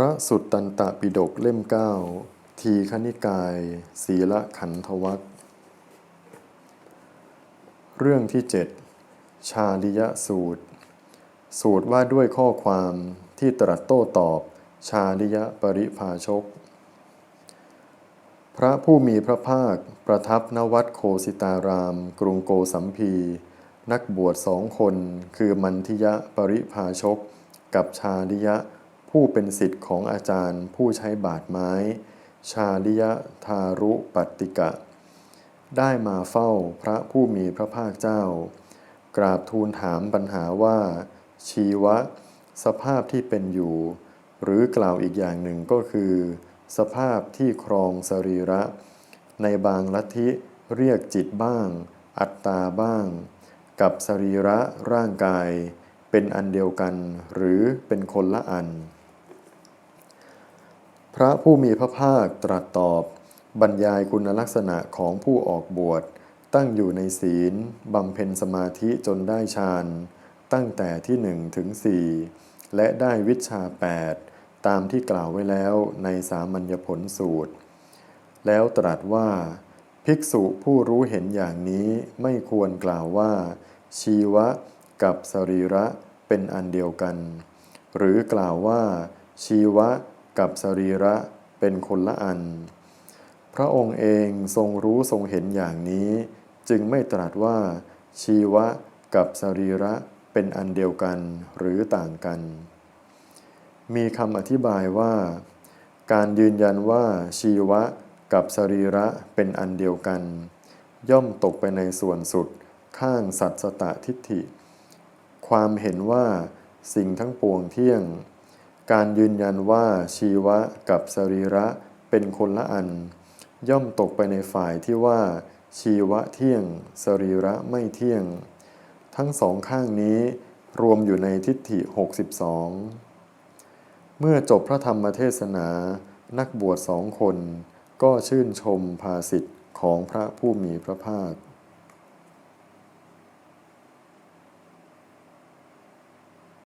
ระสุตตันตปิฎกเล่มเก้าทีคณิกาย ศีละขันธวัคเรื่องที่เจ็ดชาลิยสูตร สูตรว่าด้วยข้อความที่ตรัสโต้ตอบชาลิยปริภาชก พระผู้มีพระภาคประทับณวัดโคสิตาราม กรุงโกสัมพี นักบวชสองคนคือมันทิยะปริภาชก กับชาลิยะ ผู้เป็นสิทธิ์ของอาจารย์ ผู้ใช้บาดไม้ ชาลิยะทารุปติกะ ได้มาเฝ้าพระผู้มีพระภาคเจ้า กราบทูลถามปัญหาว่า ชีวะ สภาพที่เป็นอยู่ หรือกล่าวอีกอย่างหนึ่งก็คือ สภาพที่ครองสรีระ ในบางลัทธิเรียกจิตบ้าง อัตตาบ้าง กับสรีระร่างกาย เป็นอันเดียวกันหรือเป็นคนละอัน พระผู้มีพระภาคตรัสตอบ บรรยายคุณลักษณะของผู้ออกบวช ตั้งอยู่ในศีลบำเพ็ญสมาธิจนได้ฌานตั้งแต่ที่หนึ่งถึงสี่และได้วิชาแปดตามที่กล่าวไว้แล้วในสามัญญผลสูตร แล้วตรัสว่า ภิกษุผู้รู้เห็นอย่างนี้ไม่ควรกล่าวว่า ชีวะกับสรีระเป็นอันเดียวกัน หรือกล่าวว่า ชีวะ กับสรีระเป็นคนละอัน พระองค์เองทรงรู้ทรงเห็นอย่างนี้ จึงไม่ตรัสว่า ชีวะกับสรีระเป็นอันเดียวกันหรือต่างกัน มีคำอธิบายว่า การยืนยันว่าชีวะกับสรีระเป็นอันเดียวกัน ย่อมตกไปในส่วนสุดข้างสัตสตทิฏฐิ ความเห็นว่าสิ่งทั้งปวงเที่ยง การยืนยันว่าชีวะกับสรีระเป็นคนละอัน ย่อมตกไปในฝ่ายที่ว่า ชีวะเที่ยง สรีระไม่เที่ยง ทั้งสองข้างนี้รวมอยู่ในทิฏฐิ 62 เมื่อจบพระธรรมเทศนา นักบวชสองคน ก็ชื่นชมภาสิทธิ์ของพระผู้มีพระภาค